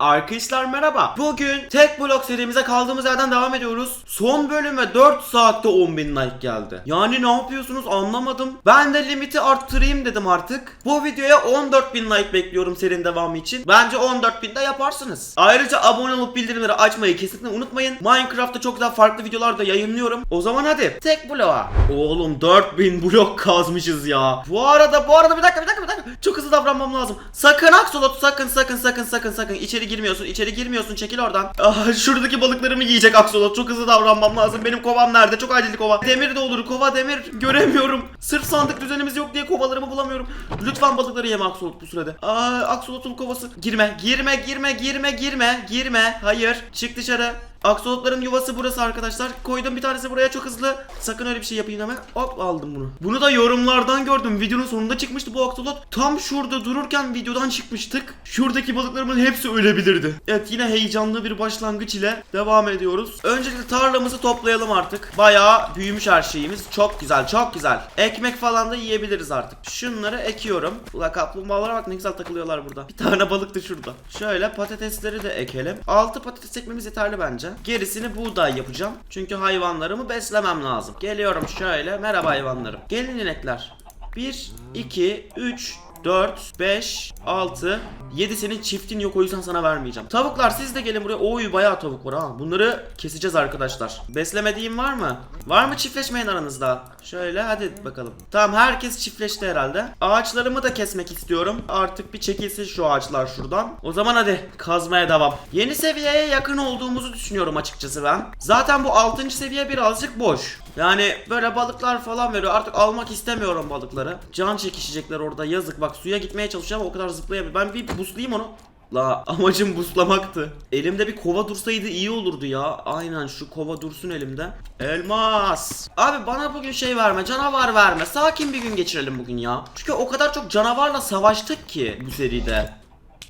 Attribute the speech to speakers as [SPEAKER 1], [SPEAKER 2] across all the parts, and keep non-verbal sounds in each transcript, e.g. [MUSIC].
[SPEAKER 1] Arkadaşlar merhaba. Bugün tek blok serimize kaldığımız yerden devam ediyoruz. Son bölüme 4 saatte 10.000 like geldi. Yani ne yapıyorsunuz anlamadım. Ben de limiti arttırayım dedim artık. Bu videoya 14.000 like bekliyorum serinin devamı için. Bence 14.000 de yaparsınız. Ayrıca abone olup bildirimleri açmayı kesinlikle unutmayın. Minecraft'ta çok daha farklı videolar da yayınlıyorum. O zaman hadi tek bloğa. Oğlum 4000 blok kazmışız ya. Bu arada bu arada bir dakika bir dakika bir dakika. Çok hızlı davranmam lazım. Sakın Axolot sakın sakın sakın sakın sakın içeri girmiyorsun içeri girmiyorsun çekil oradan. Ah, şuradaki balıklarımı yiyecek Axolot çok hızlı davranmam lazım. Benim kovam nerede? Çok acil kova. Demir de olur kova demir göremiyorum. Sırf sandık düzenimiz yok diye kovalarımı bulamıyorum. Lütfen balıkları yeme Axolot bu sürede. Aa Axolot'un kovası. Girme girme girme girme girme girme. Hayır çık dışarı. Aksolotların yuvası burası arkadaşlar. Koydum bir tanesi buraya çok hızlı. Sakın öyle bir şey yapayım deme. Hop aldım bunu. Bunu da yorumlardan gördüm. Videonun sonunda çıkmıştı bu aksolot. Tam şurada dururken videodan çıkmıştık. Şuradaki balıklarımın hepsi ölebilirdi. Evet yine heyecanlı bir başlangıç ile devam ediyoruz. Öncelikle tarlamızı toplayalım artık. Bayağı büyümüş her şeyimiz. Çok güzel çok güzel. Ekmek falan da yiyebiliriz artık. Şunları ekiyorum. Ula kaplumbağalara bak ne güzel takılıyorlar burada. Bir tane balık da şurada. Şöyle patatesleri de ekelim. 6 patates ekmemiz yeterli bence. Gerisini buğday yapacağım. Çünkü hayvanlarımı beslemem lazım. Geliyorum şöyle. Merhaba hayvanlarım. Gelin inekler. 1, 2, 3, 4, 5, 6, 7 senin çiftin yok o yüzden sana vermeyeceğim. Tavuklar siz de gelin buraya. Oy bayağı tavuk var ha. Bunları keseceğiz arkadaşlar. Beslemediğim var mı? Var mı çiftleşmeyin aranızda? Şöyle hadi bakalım. Tamam herkes çiftleşti herhalde. Ağaçlarımı da kesmek istiyorum. Artık bir çekilsin şu ağaçlar şuradan. O zaman hadi kazmaya devam. Yeni seviyeye yakın olduğumuzu düşünüyorum açıkçası ben. Zaten bu 6. seviye birazcık boş. Yani böyle balıklar falan veriyor. Artık almak istemiyorum balıkları. Can çekişecekler orada yazık. Bak suya gitmeye çalışacağım o kadar zıplayamıyor. Ben bir buslayayım onu. La amacım buslamaktı. Elimde bir kova dursaydı iyi olurdu ya. Aynen şu kova dursun elimde. Elmas. Abi bana bugün şey verme, canavar verme. Sakin bir gün geçirelim bugün ya. Çünkü o kadar çok canavarla savaştık ki bu seride.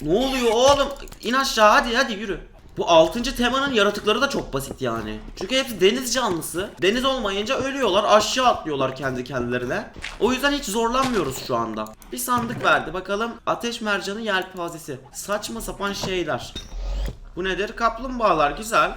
[SPEAKER 1] Ne oluyor oğlum? İn aşağı hadi hadi yürü. Bu 6. temanın yaratıkları da çok basit yani. Çünkü hepsi deniz canlısı. Deniz olmayınca ölüyorlar, aşağı atlıyorlar kendi kendilerine. O yüzden hiç zorlanmıyoruz şu anda. Bir sandık verdi bakalım. Ateş mercanı yelpazesi. Saçma sapan şeyler. Bu nedir? Kaplumbağalar güzel.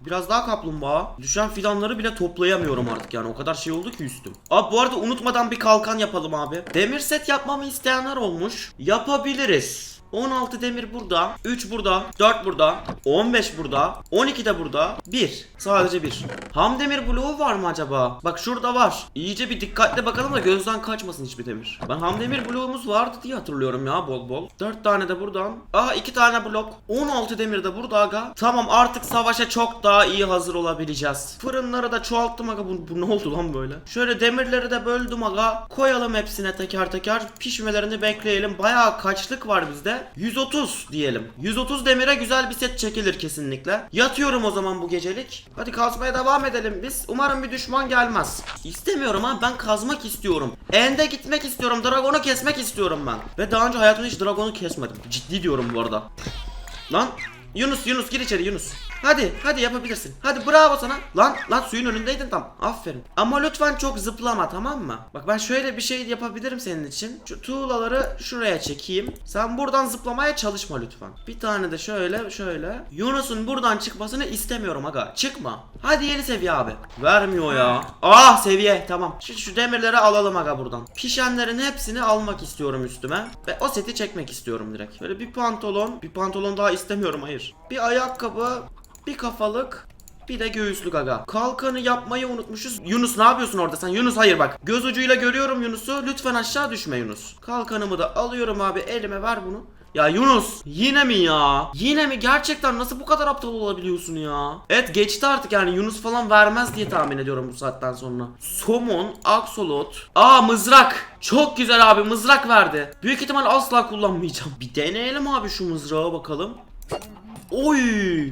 [SPEAKER 1] Biraz daha kaplumbağa. Düşen fidanları bile toplayamıyorum artık yani. O kadar şey oldu ki üstüm. Abi bu arada unutmadan bir kalkan yapalım abi. Demir set yapmamı isteyenler olmuş. Yapabiliriz. 16 demir burada, 3 burada, 4 burada, 15 burada, 12 de burada, 1. Sadece 1. Ham demir bloğu var mı acaba? Bak şurada var. İyice bir dikkatle bakalım da gözden kaçmasın hiçbir demir. Ben ham demir bloğumuz vardı diye hatırlıyorum ya bol bol. 4 tane de buradan. Aa 2 tane blok. 16 demir de burada aga. Tamam artık savaşa çok daha iyi hazır olabileceğiz. Fırınları da çoğalttım aga. Bu, bu ne oldu lan böyle? Şöyle demirleri de böldüm aga. Koyalım hepsine teker teker. Pişmelerini bekleyelim. Bayağı kaçlık var bizde. 130 diyelim. 130 demire güzel bir set çekilir kesinlikle. Yatıyorum o zaman bu gecelik. Hadi kazmaya devam edelim biz. Umarım bir düşman gelmez. İstemiyorum ha ben kazmak istiyorum. Ende gitmek istiyorum. Dragonu kesmek istiyorum ben. Ve daha önce hayatımda hiç dragonu kesmedim. Ciddi diyorum bu arada. Lan Yunus Yunus gir içeri Yunus. Hadi hadi yapabilirsin. Hadi bravo sana. Lan lan suyun önündeydin tam. Aferin. Ama lütfen çok zıplama tamam mı? Bak ben şöyle bir şey yapabilirim senin için. Şu tuğlaları şuraya çekeyim. Sen buradan zıplamaya çalışma lütfen. Bir tane de şöyle şöyle. Yunus'un buradan çıkmasını istemiyorum aga. Çıkma. Hadi yeni seviye abi. Vermiyor ya. Ah seviye tamam. Şu, şu demirleri alalım aga buradan. Pişenlerin hepsini almak istiyorum üstüme. Ve o seti çekmek istiyorum direkt. Böyle bir pantolon. Bir pantolon daha istemiyorum hayır. Bir ayakkabı. Bir kafalık. Bir de göğüslük aga. Kalkanı yapmayı unutmuşuz. Yunus ne yapıyorsun orada sen? Yunus hayır bak. Göz ucuyla görüyorum Yunus'u. Lütfen aşağı düşme Yunus. Kalkanımı da alıyorum abi. Elime ver bunu. Ya Yunus yine mi ya? Yine mi? Gerçekten nasıl bu kadar aptal olabiliyorsun ya? Evet geçti artık yani Yunus falan vermez diye tahmin ediyorum bu saatten sonra. Somon, aksolot. Aa mızrak. Çok güzel abi mızrak verdi. Büyük ihtimal asla kullanmayacağım. Bir deneyelim abi şu mızrağı bakalım. Oy!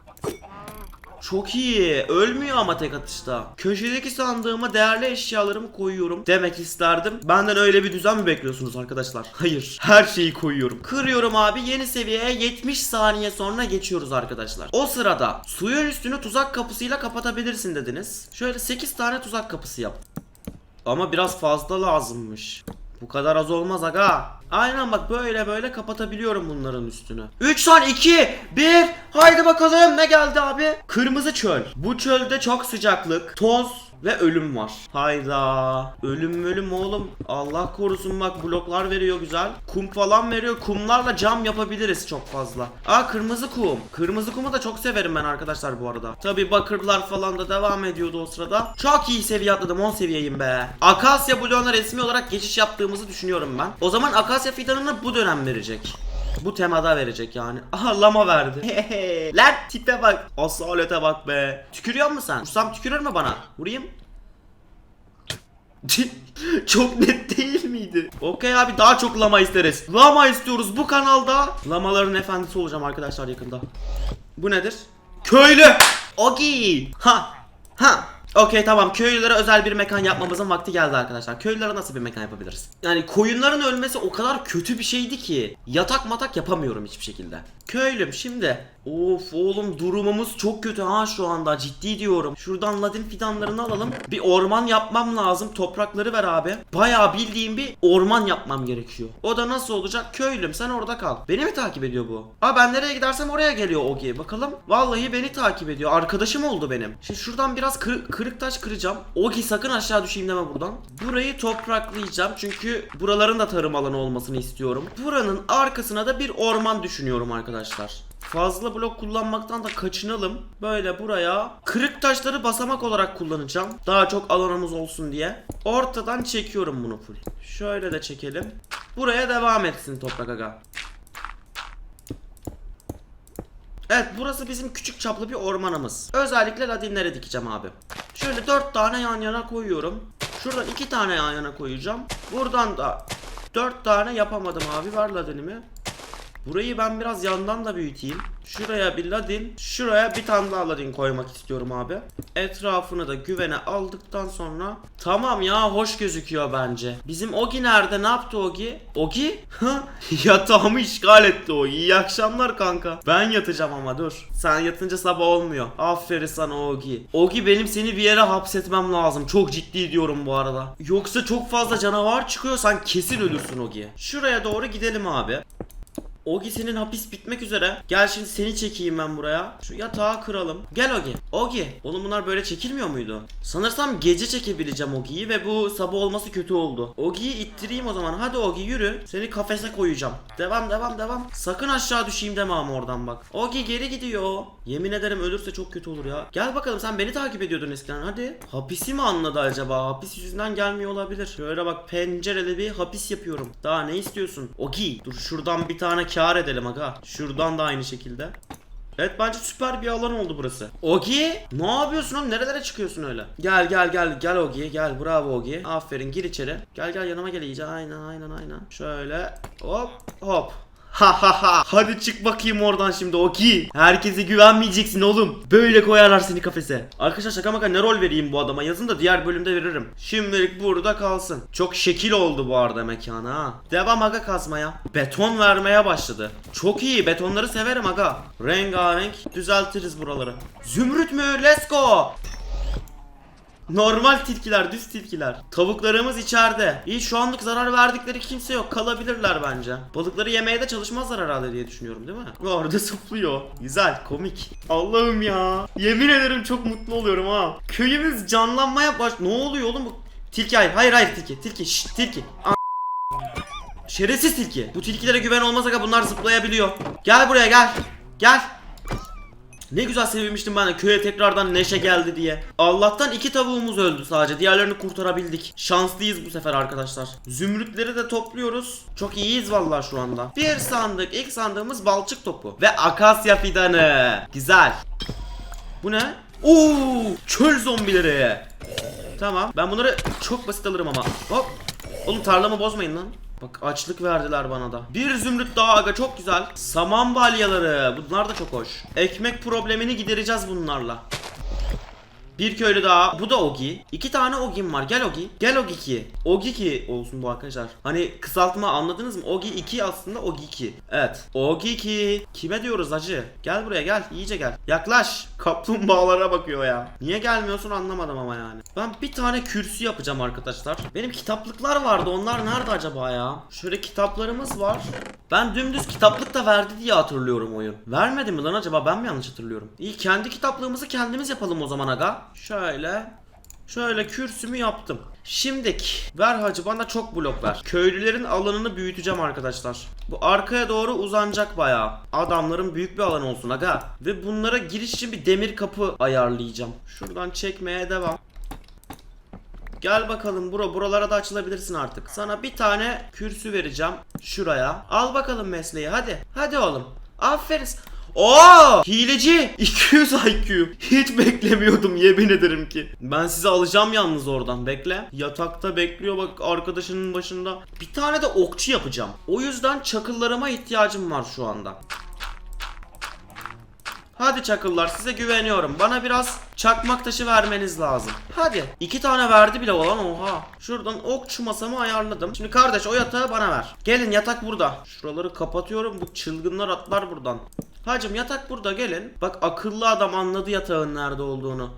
[SPEAKER 1] Çok iyi. Ölmüyor ama tek atışta. Köşedeki sandığıma değerli eşyalarımı koyuyorum demek isterdim. Benden öyle bir düzen mi bekliyorsunuz arkadaşlar? Hayır. Her şeyi koyuyorum. Kırıyorum abi. Yeni seviyeye 70 saniye sonra geçiyoruz arkadaşlar. O sırada suyun üstünü tuzak kapısıyla kapatabilirsin dediniz. Şöyle 8 tane tuzak kapısı yap. Ama biraz fazla lazımmış. Bu kadar az olmaz aga. Aynen bak böyle böyle kapatabiliyorum bunların üstünü. 3 son 2 1 Haydi bakalım ne geldi abi? Kırmızı çöl. Bu çölde çok sıcaklık, toz ve ölüm var. Hayda. Ölüm ölüm oğlum. Allah korusun bak bloklar veriyor güzel. Kum falan veriyor. Kumlarla cam yapabiliriz çok fazla. Aa kırmızı kum. Kırmızı kumu da çok severim ben arkadaşlar bu arada. Tabi bakırlar falan da devam ediyordu o sırada. Çok iyi seviye atladım 10 seviyeyim be. Akasya bloğuna resmi olarak geçiş yaptığımızı düşünüyorum ben. O zaman Akasya fidanını bu dönem verecek. Bu temada verecek yani. [LAUGHS] Aha lama verdi. Hehe. [LAUGHS] Lan tipe bak. Asalete bak be. Tükürüyor musun sen? Vursam tükürür mü bana? Vurayım. [LAUGHS] çok net değil miydi? Okey abi daha çok lama isteriz. Lama istiyoruz bu kanalda. Lamaların efendisi olacağım arkadaşlar yakında. Bu nedir? Köylü. Ogi. Ha. Ha. Okey tamam köylülere özel bir mekan yapmamızın vakti geldi arkadaşlar. Köylülere nasıl bir mekan yapabiliriz? Yani koyunların ölmesi o kadar kötü bir şeydi ki yatak matak yapamıyorum hiçbir şekilde. Köylüm şimdi. Of oğlum durumumuz çok kötü ha şu anda ciddi diyorum. Şuradan ladin fidanlarını alalım. Bir orman yapmam lazım. Toprakları ver abi. Bayağı bildiğim bir orman yapmam gerekiyor. O da nasıl olacak? Köylüm sen orada kal. Beni mi takip ediyor bu? Aa ben nereye gidersem oraya geliyor Ogi. Bakalım. Vallahi beni takip ediyor. Arkadaşım oldu benim. Şimdi şuradan biraz kır- kırık taş kıracağım. Ogi sakın aşağı düşeyim deme buradan. Burayı topraklayacağım. Çünkü buraların da tarım alanı olmasını istiyorum. Buranın arkasına da bir orman düşünüyorum arkadaşlar. Fazla blok kullanmaktan da kaçınalım. Böyle buraya kırık taşları basamak olarak kullanacağım. Daha çok alanımız olsun diye. Ortadan çekiyorum bunu full. Şöyle de çekelim. Buraya devam etsin toprak aga. Evet burası bizim küçük çaplı bir ormanımız. Özellikle ladinlere dikeceğim abi. Şöyle dört tane yan yana koyuyorum. Şuradan iki tane yan yana koyacağım. Buradan da dört tane yapamadım abi. Ver ladinimi. Burayı ben biraz yandan da büyüteyim. Şuraya bir ladin, şuraya bir tane daha ladin koymak istiyorum abi. Etrafını da güvene aldıktan sonra tamam ya hoş gözüküyor bence. Bizim Ogi nerede? Ne yaptı Ogi? Ogi? [LAUGHS] Yatağımı işgal etti o. İyi akşamlar kanka. Ben yatacağım ama dur. Sen yatınca sabah olmuyor. Aferin sana Ogi. Ogi benim seni bir yere hapsetmem lazım. Çok ciddi diyorum bu arada. Yoksa çok fazla canavar çıkıyor. Sen kesin ölürsün Ogi. Şuraya doğru gidelim abi. Ogi senin hapis bitmek üzere. Gel şimdi seni çekeyim ben buraya. Şu yatağı kıralım. Gel Ogi. Ogi. Oğlum bunlar böyle çekilmiyor muydu? Sanırsam gece çekebileceğim Ogi'yi ve bu sabah olması kötü oldu. Ogi'yi ittireyim o zaman. Hadi Ogi yürü. Seni kafese koyacağım. Devam devam devam. Sakın aşağı düşeyim deme ama oradan bak. Ogi geri gidiyor. Yemin ederim ölürse çok kötü olur ya. Gel bakalım sen beni takip ediyordun eskiden hadi. Hapisi mi anladı acaba? Hapis yüzünden gelmiyor olabilir. Şöyle bak pencereli bir hapis yapıyorum. Daha ne istiyorsun? Ogi dur şuradan bir tane kar edelim aga. Şuradan da aynı şekilde. Evet bence süper bir alan oldu burası. Ogi ne yapıyorsun oğlum nerelere çıkıyorsun öyle? Gel gel gel gel Ogi gel bravo Ogi. Aferin gir içeri. Gel gel yanıma gel iyice aynen aynen aynen. Şöyle hop hop. Ha ha ha. Hadi çık bakayım oradan şimdi Oki. Herkese güvenmeyeceksin oğlum. Böyle koyarlar seni kafese. Arkadaşlar şaka maka ne rol vereyim bu adama yazın da diğer bölümde veririm. Şimdilik burada kalsın. Çok şekil oldu bu arada mekana ha. Devam aga kazmaya. Beton vermeye başladı. Çok iyi betonları severim aga. Rengarenk düzeltiriz buraları. Zümrüt mü? Let's go. Normal tilkiler, düz tilkiler. Tavuklarımız içeride. İyi şu anlık zarar verdikleri kimse yok. Kalabilirler bence. Balıkları yemeye de çalışmazlar herhalde diye düşünüyorum değil mi? Orada [LAUGHS] zıplıyor. Güzel, komik. Allah'ım ya. Yemin ederim çok mutlu oluyorum ha. Köyümüz canlanmaya baş... Ne oluyor oğlum bu? Tilki hayır, hayır hayır tilki. Tilki, şşt tilki. A- Şerefsiz tilki. Bu tilkilere güven olmaz aga bunlar zıplayabiliyor. Gel buraya gel. Gel. Ne güzel sevinmiştim ben de köye tekrardan neşe geldi diye. Allah'tan iki tavuğumuz öldü sadece. Diğerlerini kurtarabildik. Şanslıyız bu sefer arkadaşlar. Zümrütleri de topluyoruz. Çok iyiyiz vallahi şu anda. Bir sandık. ilk sandığımız balçık topu. Ve akasya fidanı. Güzel. Bu ne? Oo, çöl zombileri. Tamam. Ben bunları çok basit alırım ama. Hop. Oğlum tarlamı bozmayın lan. Bak açlık verdiler bana da. Bir zümrüt daha aga çok güzel. Saman balyaları. Bunlar da çok hoş. Ekmek problemini gidereceğiz bunlarla. Bir köylü daha. Bu da Ogi. İki tane Ogi'm var. Gel Ogi. Gel Ogi 2. Ogi 2 olsun bu arkadaşlar. Hani kısaltma anladınız mı? Ogi 2 aslında Ogi 2. Evet. Ogi 2. Kime diyoruz acı? Gel buraya gel. İyice gel. Yaklaş. Kaplumbağalara bakıyor ya. Niye gelmiyorsun anlamadım ama yani. Ben bir tane kürsü yapacağım arkadaşlar. Benim kitaplıklar vardı. Onlar nerede acaba ya? Şöyle kitaplarımız var. Ben dümdüz kitaplık da verdi diye hatırlıyorum oyun. Vermedi mi lan acaba? Ben mi yanlış hatırlıyorum? İyi kendi kitaplığımızı kendimiz yapalım o zaman aga. Şöyle. Şöyle kürsümü yaptım. Şimdik ver hacı bana çok blok ver. Köylülerin alanını büyüteceğim arkadaşlar. Bu arkaya doğru uzanacak bayağı. Adamların büyük bir alan olsun aga. Ve bunlara giriş için bir demir kapı ayarlayacağım. Şuradan çekmeye devam. Gel bakalım bro buralara da açılabilirsin artık. Sana bir tane kürsü vereceğim şuraya. Al bakalım mesleği hadi. Hadi oğlum. Aferin. Oo! Hileci! [LAUGHS] 200 IQ. Hiç beklemiyordum yemin ederim ki. Ben sizi alacağım yalnız oradan. Bekle. Yatakta bekliyor bak arkadaşının başında. Bir tane de okçu yapacağım. O yüzden çakıllarıma ihtiyacım var şu anda. Hadi çakıllar size güveniyorum. Bana biraz çakmak taşı vermeniz lazım. Hadi. iki tane verdi bile olan oha. Şuradan okçu masamı ayarladım. Şimdi kardeş o yatağı bana ver. Gelin yatak burada. Şuraları kapatıyorum. Bu çılgınlar atlar buradan. Hacım yatak burada gelin. Bak akıllı adam anladı yatağın nerede olduğunu.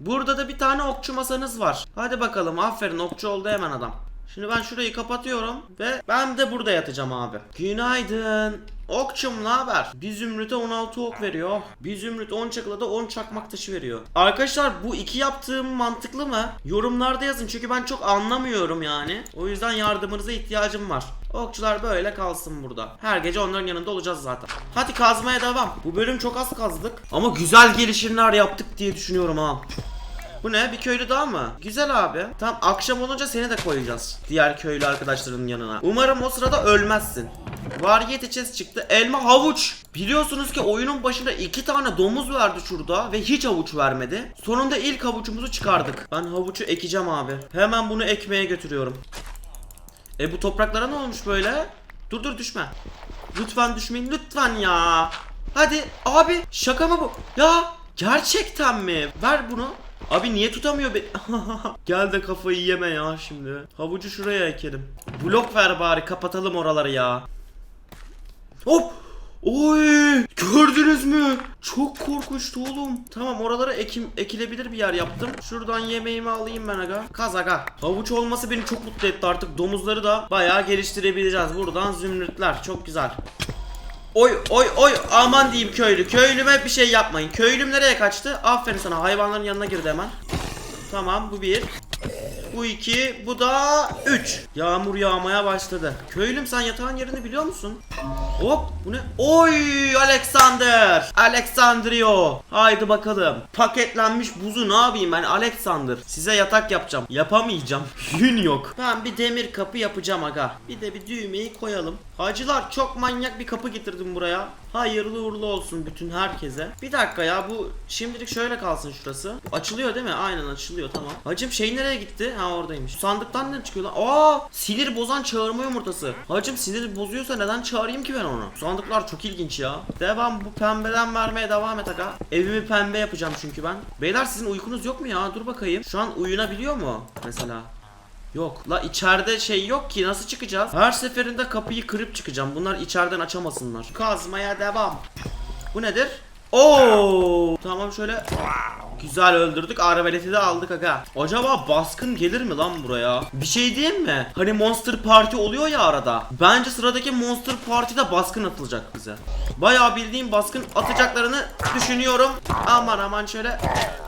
[SPEAKER 1] Burada da bir tane okçu masanız var. Hadi bakalım aferin okçu oldu hemen adam. Şimdi ben şurayı kapatıyorum ve ben de burada yatacağım abi. Günaydın. Okçum ne haber? Bir zümrüte 16 ok veriyor. Bir zümrüt 10 çakıla da 10 çakmak taşı veriyor. Arkadaşlar bu iki yaptığım mantıklı mı? Yorumlarda yazın çünkü ben çok anlamıyorum yani. O yüzden yardımınıza ihtiyacım var. Okçular böyle kalsın burada. Her gece onların yanında olacağız zaten. Hadi kazmaya devam. Bu bölüm çok az kazdık. Ama güzel gelişimler yaptık diye düşünüyorum ha. Bu ne? Bir köylü daha mı? Güzel abi. Tamam akşam olunca seni de koyacağız. Diğer köylü arkadaşlarının yanına. Umarım o sırada ölmezsin. Variyete chest çıktı. Elma havuç. Biliyorsunuz ki oyunun başında iki tane domuz verdi şurada ve hiç havuç vermedi. Sonunda ilk havuçumuzu çıkardık. Ben havucu ekeceğim abi. Hemen bunu ekmeye götürüyorum. E bu topraklara ne olmuş böyle? Dur dur düşme. Lütfen düşmeyin lütfen ya. Hadi abi şaka mı bu? Ya gerçekten mi? Ver bunu. Abi niye tutamıyor beni? [LAUGHS] Gel de kafayı yeme ya şimdi. Havucu şuraya ekelim. Blok ver bari kapatalım oraları ya. Hop! Oy! Gördünüz mü? Çok korkunçtu oğlum. Tamam oralara ekim ekilebilir bir yer yaptım. Şuradan yemeğimi alayım ben aga. Kaz aga. Havuç olması beni çok mutlu etti artık. Domuzları da bayağı geliştirebileceğiz. Buradan zümrütler. Çok güzel. Oy oy oy aman diyeyim köylü. Köylüme bir şey yapmayın. Köylüm nereye kaçtı? Aferin sana hayvanların yanına girdi hemen. Tamam bu bir. Bu iki. Bu da üç. Yağmur yağmaya başladı. Köylüm sen yatağın yerini biliyor musun? Hop bu ne? Oy Alexander. Alexandrio. Haydi bakalım. Paketlenmiş buzu ne yapayım ben Alexander. Size yatak yapacağım. Yapamayacağım. [LAUGHS] Yün yok. Ben bir demir kapı yapacağım aga. Bir de bir düğmeyi koyalım. Hacılar çok manyak bir kapı getirdim buraya. Hayırlı uğurlu olsun bütün herkese. Bir dakika ya bu şimdilik şöyle kalsın şurası. Açılıyor değil mi? Aynen açılıyor tamam. Hacım şey nereye gitti? Ha oradaymış. Sandıktan ne çıkıyor lan? Aa sinir bozan çağırma yumurtası. Hacım sinir bozuyorsa neden çağırayım ki ben onu? Sandıklar çok ilginç ya. Devam bu pembeden vermeye devam et aga. Evimi pembe yapacağım çünkü ben. Beyler sizin uykunuz yok mu ya? Dur bakayım. Şu an uyunabiliyor mu? Mesela. Yok. La içeride şey yok ki nasıl çıkacağız? Her seferinde kapıyı kırıp çıkacağım. Bunlar içeriden açamasınlar. Kazmaya devam. Bu nedir? Oo! Tamam şöyle Güzel öldürdük. Arbaleti de aldık aga. Acaba baskın gelir mi lan buraya? Bir şey diyeyim mi? Hani Monster Party oluyor ya arada. Bence sıradaki Monster Party'de baskın atılacak bize. Bayağı bildiğim baskın atacaklarını düşünüyorum. Aman aman şöyle.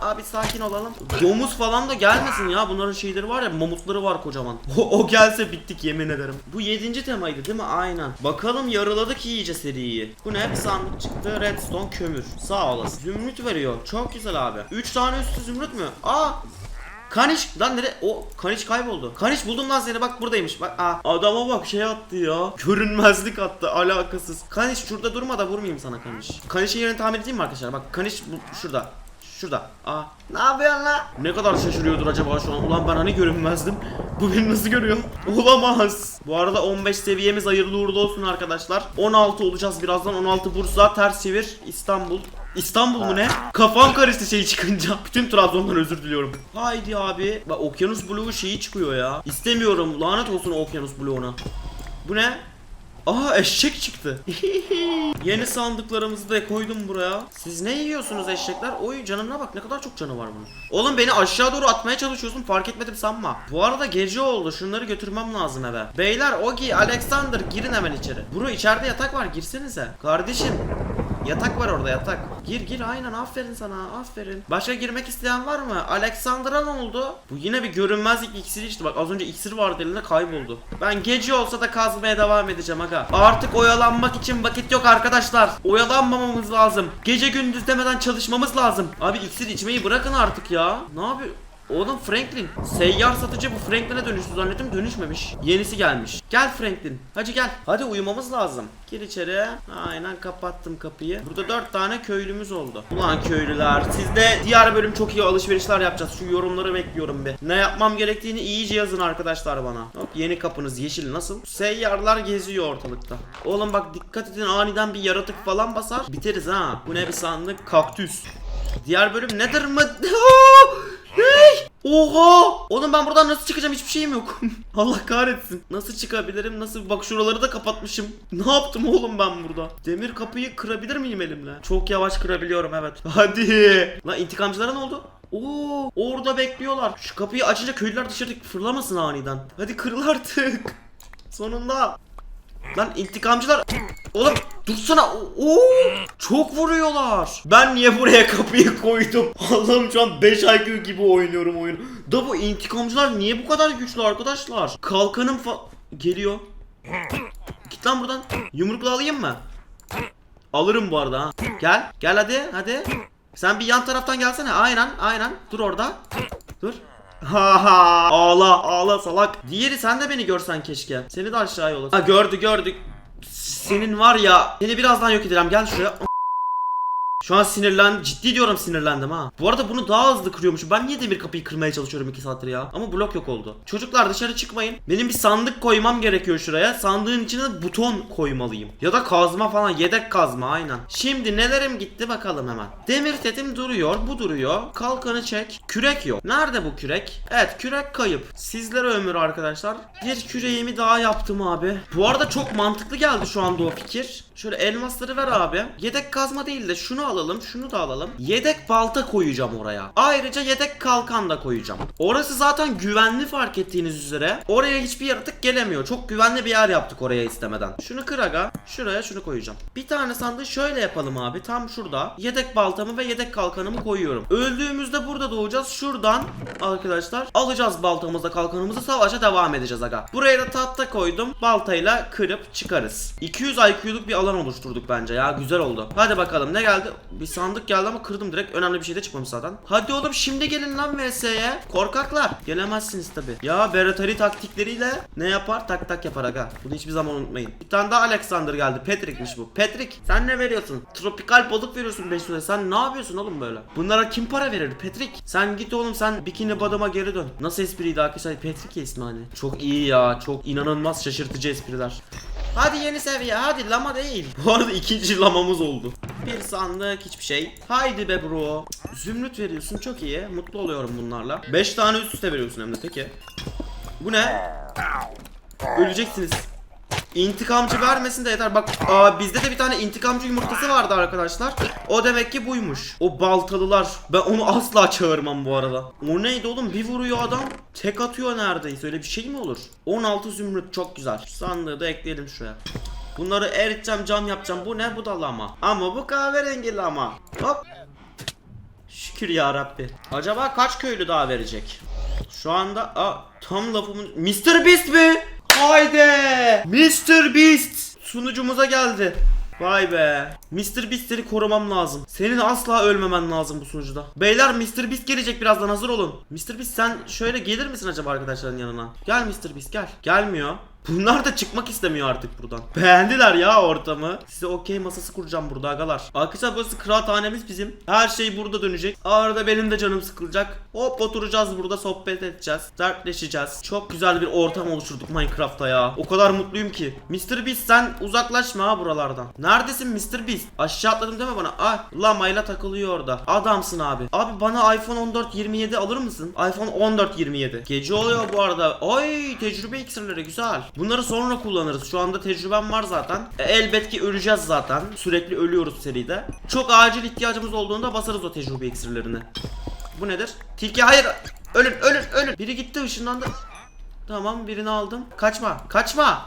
[SPEAKER 1] Abi sakin olalım. Domuz falan da gelmesin ya. Bunların şeyleri var ya mamutları var kocaman. [LAUGHS] O, o gelse bittik yemin ederim. Bu yedinci temaydı değil mi? Aynen. Bakalım yarıladık iyice seriyi. Bu ne? Bir sandık çıktı. Redstone kömür. Sağ olasın. Zümrüt veriyor. Çok güzel abi. 3 tane üstü zümrüt mü? Aa Kaniş lan nere? O Kaniş kayboldu. Kaniş buldum lan seni bak buradaymış. Bak aa adama bak şey attı ya. Görünmezlik attı alakasız. Kaniş şurada durma da vurmayayım sana Kaniş. Kaniş'in yerini tahmin edeyim mi arkadaşlar? Bak Kaniş bu, şurada. Şurada. Aa. Ne yapıyorsun lan? Ne kadar şaşırıyordur acaba şu an? Ulan ben hani görünmezdim. Bu beni nasıl görüyor? Olamaz. Bu arada 15 seviyemiz hayırlı uğurlu olsun arkadaşlar. 16 olacağız birazdan. 16 Bursa, ters çevir, İstanbul. İstanbul mu ne? Kafam karıştı şey çıkınca. [LAUGHS] Bütün Trabzon'dan özür diliyorum. Haydi abi. Bak Okyanus Blue şeyi çıkıyor ya. İstemiyorum. Lanet olsun Okyanus Blue'una. Bu ne? Aha eşek çıktı. [LAUGHS] Yeni sandıklarımızı da koydum buraya. Siz ne yiyorsunuz eşekler? Oy canına bak ne kadar çok canı var bunun. Oğlum beni aşağı doğru atmaya çalışıyorsun fark etmedim sanma. Bu arada gece oldu şunları götürmem lazım eve. Beyler Ogi, Alexander girin hemen içeri. Bro içeride yatak var girsenize. Kardeşim Yatak var orada yatak. Gir gir aynen aferin sana aferin. Başka girmek isteyen var mı? Alexander'a ne oldu? Bu yine bir görünmezlik iksiri işte bak az önce iksir vardı elinde kayboldu. Ben gece olsa da kazmaya devam edeceğim aga. Artık oyalanmak için vakit yok arkadaşlar. Oyalanmamamız lazım. Gece gündüz demeden çalışmamız lazım. Abi iksir içmeyi bırakın artık ya. Ne yapıyor? Oğlum Franklin. Seyyar satıcı bu Franklin'e dönüştü zannettim dönüşmemiş. Yenisi gelmiş. Gel Franklin. Hadi gel. Hadi uyumamız lazım. Gir içeri. Aynen kapattım kapıyı. Burada dört tane köylümüz oldu. Ulan köylüler. Siz de diğer bölüm çok iyi alışverişler yapacağız. Şu yorumları bekliyorum bir. Ne yapmam gerektiğini iyice yazın arkadaşlar bana. Hop yeni kapınız yeşil nasıl? Seyyarlar geziyor ortalıkta. Oğlum bak dikkat edin aniden bir yaratık falan basar. Biteriz ha. Bu ne bir sandık? Kaktüs. Diğer bölüm nedir mı? [LAUGHS] Oha! Oğlum ben buradan nasıl çıkacağım hiçbir şeyim yok. [LAUGHS] Allah kahretsin. Nasıl çıkabilirim? Nasıl? Bak şuraları da kapatmışım. [LAUGHS] Ne yaptım oğlum ben burada? Demir kapıyı kırabilir miyim elimle? Çok yavaş kırabiliyorum evet. [LAUGHS] Hadi. Lan intikamcılara ne oldu? Oo, orada bekliyorlar. Şu kapıyı açınca köylüler dışarı fırlamasın aniden. Hadi kırıl artık. Sonunda. Lan intikamcılar Oğlum dursana. Oo, çok vuruyorlar. Ben niye buraya kapıyı koydum? [LAUGHS] Allah'ım şu an 5 IQ gibi oynuyorum oyunu Da bu intikamcılar niye bu kadar güçlü arkadaşlar? Kalkanım fa Geliyor. Git lan buradan. Yumrukla alayım mı? Alırım bu arada ha. Gel gel hadi hadi. Sen bir yan taraftan gelsene. Aynen aynen Dur orada. Dur Ha ağla ağla salak. Diğeri sen de beni görsen keşke. Seni de aşağıya yolasın. Ha gördü gördük. Senin var ya. Seni birazdan yok edeceğim. Gel şuraya. Şu an sinirlen ciddi diyorum sinirlendim ha. Bu arada bunu daha hızlı kırıyormuşum. Ben niye demir kapıyı kırmaya çalışıyorum 2 saattir ya? Ama blok yok oldu. Çocuklar dışarı çıkmayın. Benim bir sandık koymam gerekiyor şuraya. Sandığın içine de buton koymalıyım. Ya da kazma falan yedek kazma aynen. Şimdi nelerim gitti bakalım hemen. Demir setim duruyor. Bu duruyor. Kalkanı çek. Kürek yok. Nerede bu kürek? Evet kürek kayıp. Sizlere ömür arkadaşlar. Bir küreğimi daha yaptım abi. Bu arada çok mantıklı geldi şu anda o fikir. Şöyle elmasları ver abi. Yedek kazma değil de şunu alalım, şunu da alalım. Yedek balta koyacağım oraya. Ayrıca yedek kalkan da koyacağım. Orası zaten güvenli fark ettiğiniz üzere. Oraya hiçbir yaratık gelemiyor. Çok güvenli bir yer yaptık oraya istemeden. Şunu kır. Şuraya şunu koyacağım. Bir tane sandığı şöyle yapalım abi. Tam şurada. Yedek baltamı ve yedek kalkanımı koyuyorum. Öldüğümüzde burada doğacağız. Şuradan arkadaşlar alacağız baltamızla kalkanımızı savaşa devam edeceğiz aga. Buraya da tahta koydum. Baltayla kırıp çıkarız. 200 IQ'luk bir alan oluşturduk bence ya. Güzel oldu. Hadi bakalım ne geldi? Bir sandık geldi ama kırdım direkt. Önemli bir şey de çıkmamış zaten. Hadi oğlum şimdi gelin lan VS'ye. Korkaklar. Gelemezsiniz tabi. Ya Beratari taktikleriyle ne yapar? Tak tak yapar aga. Bunu hiçbir zaman unutmayın. Bir tane daha Alexander geldi. Patrick'miş bu. Patrick sen ne veriyorsun? Tropikal balık veriyorsun 5 liraya. Sen ne yapıyorsun oğlum böyle? Bunlara kim para verir? Patrick. Sen git oğlum sen bikini badama geri dön. Nasıl espriydi arkadaşlar? Patrick ya ismi hani. Çok iyi ya. Çok inanılmaz şaşırtıcı espriler. Hadi yeni seviye hadi lama değil. [LAUGHS] Bu arada ikinci lamamız oldu. Bir sandık hiçbir şey. Haydi be bro. Zümrüt veriyorsun çok iyi. Mutlu oluyorum bunlarla. 5 tane üst üste veriyorsun hem de peki. Bu ne? Öleceksiniz. İntikamcı vermesin de yeter. Bak aa, bizde de bir tane intikamcı yumurtası vardı arkadaşlar. O demek ki buymuş. O baltalılar. Ben onu asla çağırmam bu arada. O neydi oğlum? Bir vuruyor adam. Tek atıyor neredeyse. Öyle bir şey mi olur? 16 zümrüt çok güzel. Sandığı da ekleyelim şuraya. Bunları eriteceğim cam yapacağım. Bu ne? Bu da. Ama bu kahverengi lama. Hop. Şükür ya Rabbi. Acaba kaç köylü daha verecek? Şu anda aa, tam lafımın Mr. Beast mi? Haydi. Mr. Beast sunucumuza geldi. Vay be. Mr. Beast'leri korumam lazım. Senin asla ölmemen lazım bu sunucuda. Beyler Mr. Beast gelecek birazdan hazır olun. Mr. Beast sen şöyle gelir misin acaba arkadaşların yanına? Gel Mr. Beast gel. Gelmiyor. Bunlar da çıkmak istemiyor artık buradan. Beğendiler ya ortamı. Size okey masası kuracağım burada agalar. Arkadaşlar burası kıraathanemiz bizim. Her şey burada dönecek. Arada benim de canım sıkılacak. Hop oturacağız burada sohbet edeceğiz. Dertleşeceğiz. Çok güzel bir ortam oluşturduk Minecraft'ta ya. O kadar mutluyum ki. Mr. Beast sen uzaklaşma ha buralardan. Neredesin Mr. Beast? Aşağı atladım deme bana. Ay lamayla takılıyor orada. Adamsın abi. Abi bana iPhone 14 27 alır mısın? iPhone 14 27. Gece oluyor bu arada. Ay tecrübe iksirleri güzel. Bunları sonra kullanırız. Şu anda tecrübem var zaten. E, elbet ki öleceğiz zaten. Sürekli ölüyoruz seride. Çok acil ihtiyacımız olduğunda basarız o tecrübe iksirlerini. Bu nedir? Tilki hayır. Ölün ölün ölün. Biri gitti ışınlandı. Tamam birini aldım. Kaçma kaçma.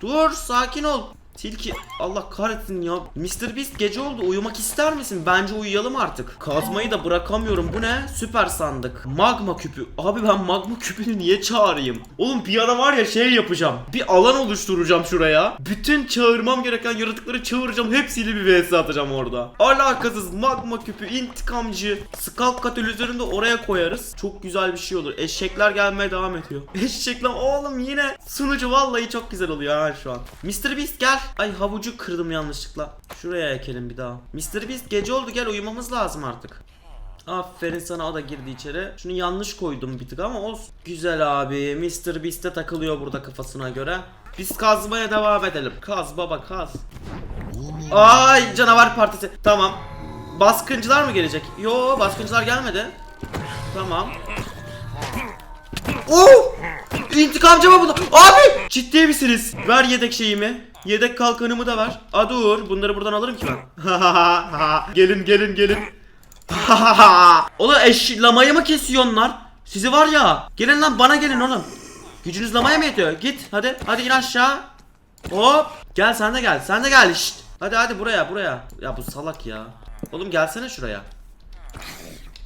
[SPEAKER 1] Dur sakin ol. Tilki Allah kahretsin ya. Mr. Beast gece oldu uyumak ister misin? Bence uyuyalım artık. Kazmayı da bırakamıyorum. Bu ne? Süper sandık. Magma küpü. Abi ben magma küpünü niye çağırayım? Oğlum bir ara var ya şey yapacağım. Bir alan oluşturacağım şuraya. Bütün çağırmam gereken yaratıkları çağıracağım. Hepsiyle bir vs atacağım orada. Alakasız magma küpü, intikamcı, skalp katalizörünü de oraya koyarız. Çok güzel bir şey olur. Eşekler gelmeye devam ediyor. [LAUGHS] Eşekler oğlum yine sunucu vallahi çok güzel oluyor ha şu an. Mr. Beast gel. Ay havucu kırdım yanlışlıkla. Şuraya ekelim bir daha. Mr. Beast gece oldu gel uyumamız lazım artık. Aferin sana o da girdi içeri. Şunu yanlış koydum bir tık ama olsun. Güzel abi. Mr. Beast'e takılıyor burada kafasına göre. Biz kazmaya devam edelim. Kaz baba kaz. Ay canavar partisi. Tamam. Baskıncılar mı gelecek? Yo baskıncılar gelmedi. Tamam. Oo! İntikamcı mı bu? Abi! Ciddi misiniz? Ver yedek şeyimi. Yedek kalkanımı da ver. A dur. Bunları buradan alırım ki ben. [LAUGHS] gelin gelin gelin. [LAUGHS] Oğlum eş lamayı mı kesiyorsun lan? Sizi var ya. Gelin lan bana gelin oğlum. Gücünüz lamaya mı yetiyor? Git hadi. Hadi in aşağı. Hop. Gel sen de gel. Sen de gel. Şşt. Hadi hadi buraya buraya. Ya bu salak ya. Oğlum gelsene şuraya.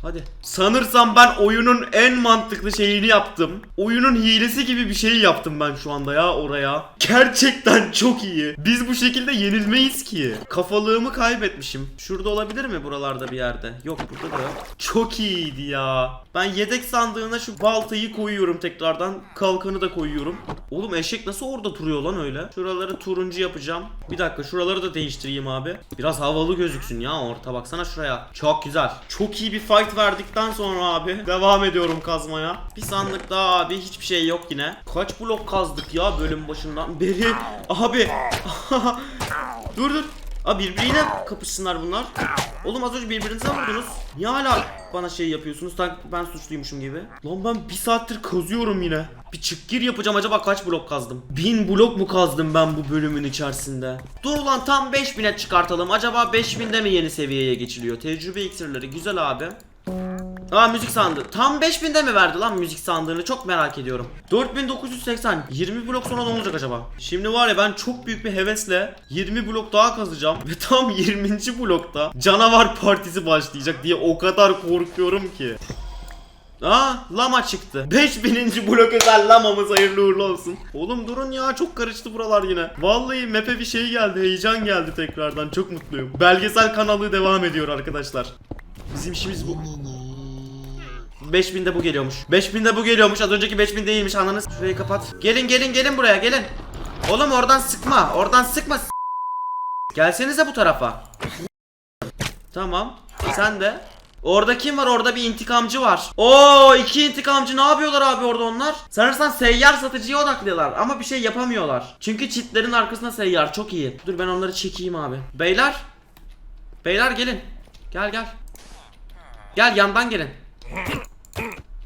[SPEAKER 1] Hadi. Sanırsam ben oyunun en mantıklı şeyini yaptım. Oyunun hilesi gibi bir şey yaptım ben şu anda ya oraya. Gerçekten çok iyi. Biz bu şekilde yenilmeyiz ki. Kafalığımı kaybetmişim. Şurada olabilir mi buralarda bir yerde? Yok burada da. Çok iyiydi ya. Ben yedek sandığına şu baltayı koyuyorum tekrardan. Kalkanı da koyuyorum. Oğlum eşek nasıl orada duruyor lan öyle? Şuraları turuncu yapacağım. Bir dakika şuraları da değiştireyim abi. Biraz havalı gözüksün ya orta baksana şuraya. Çok güzel. Çok iyi bir fight verdikten sonra abi devam ediyorum kazmaya. Bir sandık daha abi hiçbir şey yok yine. Kaç blok kazdık ya bölüm başından beri. Abi. [LAUGHS] dur dur. Abi birbiriyle kapışsınlar bunlar. Oğlum az önce birbirinize vurdunuz. Niye hala bana şey yapıyorsunuz? Sanki ben suçluymuşum gibi. Lan ben bir saattir kazıyorum yine. Bir çık gir yapacağım acaba kaç blok kazdım? 1000 blok mu kazdım ben bu bölümün içerisinde? Dur lan tam 5000'e çıkartalım. Acaba 5000'de mi yeni seviyeye geçiliyor? Tecrübe iksirleri güzel abi. Aa müzik sandığı. Tam 5000'de mi verdi lan müzik sandığını çok merak ediyorum. 4980. 20 blok sonra ne olacak acaba? Şimdi var ya ben çok büyük bir hevesle 20 blok daha kazacağım ve tam 20. blokta canavar partisi başlayacak diye o kadar korkuyorum ki. Aa lama çıktı. 5000. blok özel lamamız hayırlı uğurlu olsun. Oğlum durun ya çok karıştı buralar yine. Vallahi map'e bir şey geldi. Heyecan geldi tekrardan. Çok mutluyum. Belgesel kanalı devam ediyor arkadaşlar. Bizim işimiz bu. 5000'de bu geliyormuş. 5000'de bu geliyormuş. Az önceki 5000 değilmiş. Ananız şurayı kapat. Gelin gelin gelin buraya gelin. Oğlum oradan sıkma. Oradan sıkma. Gelsenize bu tarafa. Tamam. Sen de. Orada kim var? Orada bir intikamcı var. Oo iki intikamcı ne yapıyorlar abi orada onlar? Sanırsam seyyar satıcıya odaklıyorlar ama bir şey yapamıyorlar. Çünkü çitlerin arkasında seyyar çok iyi. Dur ben onları çekeyim abi. Beyler. Beyler gelin. Gel gel. Gel yandan gelin.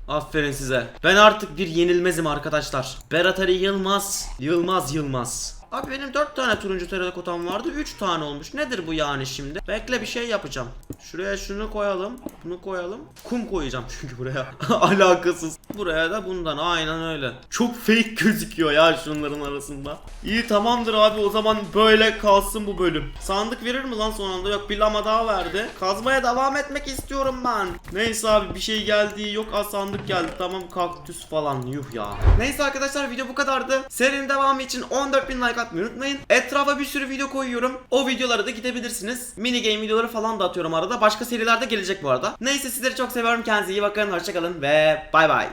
[SPEAKER 1] Aferin size. Ben artık bir yenilmezim arkadaşlar. Berat Ali Yılmaz. Yılmaz Yılmaz. Abi benim 4 tane turuncu terakotam vardı 3 tane olmuş. Nedir bu yani şimdi? Bekle bir şey yapacağım. Şuraya şunu koyalım. Bunu koyalım. Kum koyacağım [LAUGHS] çünkü buraya. [LAUGHS] Alakasız. Buraya da bundan aynen öyle. Çok fake gözüküyor ya şunların arasında. İyi tamamdır abi o zaman böyle kalsın bu bölüm. Sandık verir mi lan son anda? Yok bir lama daha verdi. Kazmaya devam etmek istiyorum ben. Neyse abi bir şey geldi yok az sandık geldi. Tamam kaktüs falan yuh ya. Neyse arkadaşlar video bu kadardı. Serinin devamı için 14.000 like atmayı unutmayın. Etrafa bir sürü video koyuyorum. O videolara da gidebilirsiniz. Mini game videoları falan da atıyorum arada. Başka serilerde gelecek bu arada. Neyse sizleri çok seviyorum. Kendinize iyi bakın. Hoşçakalın ve bay bay.